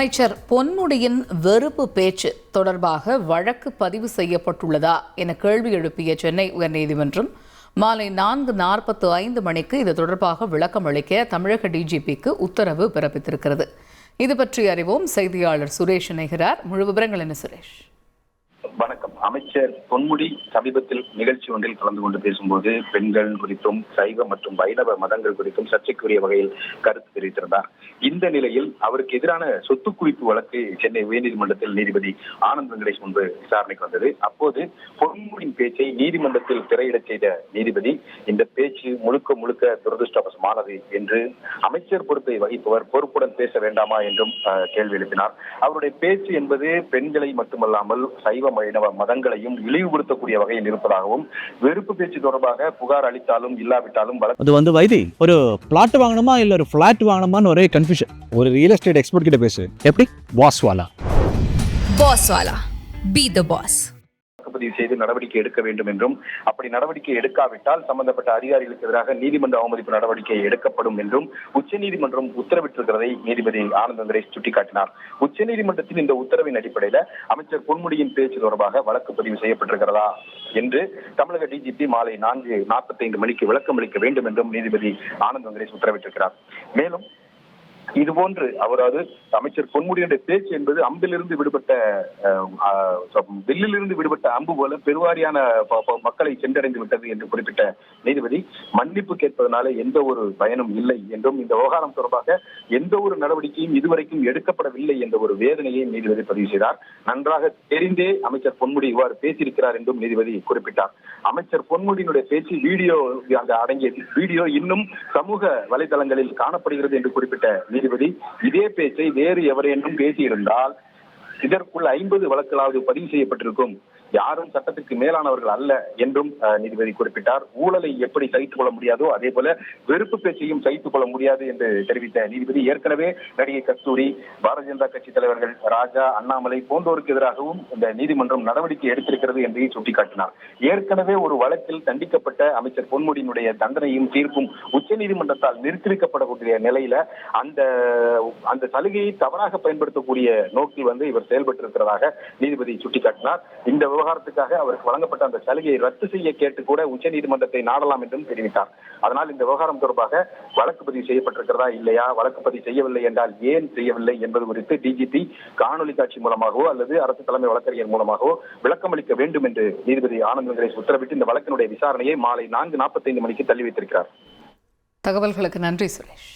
அமைச்சர் பொன்முடியின் வெறுப்பு பேச்சு தொடர்பாக வழக்கு பதிவு செய்யப்பட்டுள்ளதா என கேள்வி எழுப்பிய சென்னை உயர்நீதிமன்றம் மாலை நான்கு நாற்பத்து ஐந்து மணிக்கு இது தொடர்பாக விளக்கம் அளிக்க தமிழக டிஜிபிக்கு உத்தரவு பிறப்பித்திருக்கிறது. இது பற்றி அறிவோம் செய்தியாளர் சுரேஷ் இணைகிறார். முழு விவரங்கள் என்ன சுரேஷ்? வணக்கம். அமைச்சர் பொன்முடி சமீபத்தில் நிகழ்ச்சி ஒன்றில் கலந்து கொண்டு பேசும்போது பெண்கள் குறித்தும் சைவ மற்றும் வைணவ மதங்கள் குறித்தும் சர்ச்சைக்குரிய வகையில் கருத்து தெரிவித்திருந்தார். இந்த நிலையில் அவருக்கு எதிரான சொத்து குவிப்பு வழக்கு சென்னை உயர்நீதிமன்றத்தில் நீதிபதி ஆனந்த் வெங்கடேஷ் முன்பு விசாரணைக்கு வந்தது. அப்போது பொன்முடியின் பேச்சை நீதிமன்றத்தில் திரையிடச் செய்த நீதிபதி இந்த பேச்சு முழுக்க முழுக்க துரதிருஷ்டவசமானது என்று அமைச்சர் பொறுப்பை வகிப்பவர் பொறுப்புடன் பேச வேண்டாமா என்றும் கேள்வி எழுப்பினார். அவருடைய பேச்சு என்பது பெண்களை மட்டுமல்லாமல் சைவ வைணவ மதங்களையும் இழிவுபடுத்தக்கூடிய வகையில் இருப்பதாகவும் வெறுப்பு பேச்சு தொடர்பாக புகார் அளித்தாலும் இல்லாவிட்டாலும் அது வந்து வைத்தி ஒரு பிளாட் வாங்கணுமா இல்ல ஒரு ஃபிளாட் வாங்கணுமான்னு ஒரே கன்ஃபியூஷன் ஒரு ரியல் எஸ்டேட் எக்ஸ்பர்ட் கிட்ட பேசு. எப்படி? Boss wala. Boss Wala. Be the செய்து நடவடிக்கை எடுக்க வேண்டும் என்றும் அப்படி நடவடிக்கை எடுக்காவிட்டால் சம்பந்தப்பட்ட அதிகாரிகளுக்கு எதிராக நீதிமன்ற அவமதிப்பு நடவடிக்கை எடுக்கப்படும் என்றும் உச்சநீதிமன்றம் உத்தரவிட்டிருக்கிறதை நீதிபதி ஆனந்த வெங்கடேஷ் சுட்டிக்காட்டினார். உச்சநீதிமன்றத்தின் இந்த உத்தரவின் அடிப்படையில் அமைச்சர் பொன்முடியின் பேச்சு தொடர்பாக வழக்கு பதிவு செய்யப்பட்டிருக்கிறதா என்று தமிழக டிஜிபி மாலை நான்கு நாற்பத்தைந்து மணிக்கு விளக்கம் அளிக்க வேண்டும் என்றும் நீதிபதி ஆனந்த் வெங்கடேஷ் உத்தரவிட்டிருக்கிறார். மேலும் இது போன்று அவரது அமைச்சர் பொன்முடியுடைய பேச்சு என்பது அம்பிலிருந்து விடுபட்ட அஹ், வில்லிலிருந்து விடுபட்ட அம்பு போல பெருவாரியான மக்களை சென்றடைந்து விட்டது என்று குறிப்பிட்ட நீதிபதி மன்னிப்பு கேட்பதனால எந்த ஒரு பயனும் இல்லை என்றும் இந்த விவகாரம் தொடர்பாக எந்த ஒரு நடவடிக்கையும் இதுவரைக்கும் எடுக்கப்படவில்லை என்ற ஒரு வேதனையை நீதிபதி பதிவு செய்தார். நன்றாக தெரிந்தே அமைச்சர் பொன்முடி இவ்வாறு பேசியிருக்கிறார் என்றும் நீதிபதி குறிப்பிட்டார். அமைச்சர் பொன்முடியினுடைய பேச்சு வீடியோ அங்க அடங்கிய வீடியோ இன்னும் சமூக வலைதளங்களில் காணப்படுகிறது என்று குறிப்பிட்ட நீதிபதி இதே பேச்சை வேறு எவரேனும் பேசியிருந்தால் இதற்குள் ஐம்பது வழக்குகளாவது பதிவு செய்யப்பட்டிருக்கும். யாரும் சட்டத்துக்கு மேலானவர்கள் அல்ல என்றும் நீதிபதி குறிப்பிட்டார். ஊழலை எப்படி சகித்துக் கொள்ள முடியாதோ அதே போல வெறுப்பு பேச்சையும் சகித்துக் கொள்ள முடியாது என்று தெரிவித்த நீதிபதி ஏற்கனவே நடிகை கஸ்தூரி பாரதிய ஜனதா கட்சி தலைவர்கள் ராஜா அண்ணாமலை போன்றோருக்கு எதிராகவும் இந்த நீதிமன்றம் நடவடிக்கை எடுத்திருக்கிறது என்றையும் சுட்டிக்காட்டினார். ஏற்கனவே ஒரு வழக்கில் தண்டிக்கப்பட்ட அமைச்சர் பொன்முடியினுடைய தண்டனையும் தீர்ப்பும் உச்சநீதிமன்றத்தால் நிறுத்திவைக்கப்படக்கூடிய நிலையில அந்த அந்த சலுகையை தவறாக பயன்படுத்தக்கூடிய நோக்கில் வந்து இவர் செயல்பட்டிருக்கிறதாக நீதிபதி சுட்டிக்காட்டினார். இந்த விவகாரத்துக்காக அவருக்கு வழங்கப்பட்ட அந்த சலுகையை ரத்து செய்ய கேட்டு கூட உச்சநீதிமன்றத்தை நாடலாம் என்றும் தெரிவித்தார். அதனால் இந்த விவகாரம் தொடர்பாக வழக்கு பதிவு செய்யப்பட்டிருக்கிறதா இல்லையா வழக்கு பதிவு செய்யவில்லை என்றால் ஏன் செய்யவில்லை என்பது குறித்து டிஜிபி காணொலி காட்சி மூலமாகவோ அல்லது அரசு தலைமை வழக்கறிஞர் மூலமாகவோ விளக்கம் அளிக்க வேண்டும் என்று நீதிபதி ஆனந்த் வெங்கடேஷ் உத்தரவிட்டு இந்த வழக்கினுடைய விசாரணையை மாலை நான்கு நாற்பத்தைந்து மணிக்கு தள்ளி வைத்திருக்கிறார். தகவல்களுக்கு நன்றி சுரேஷ்.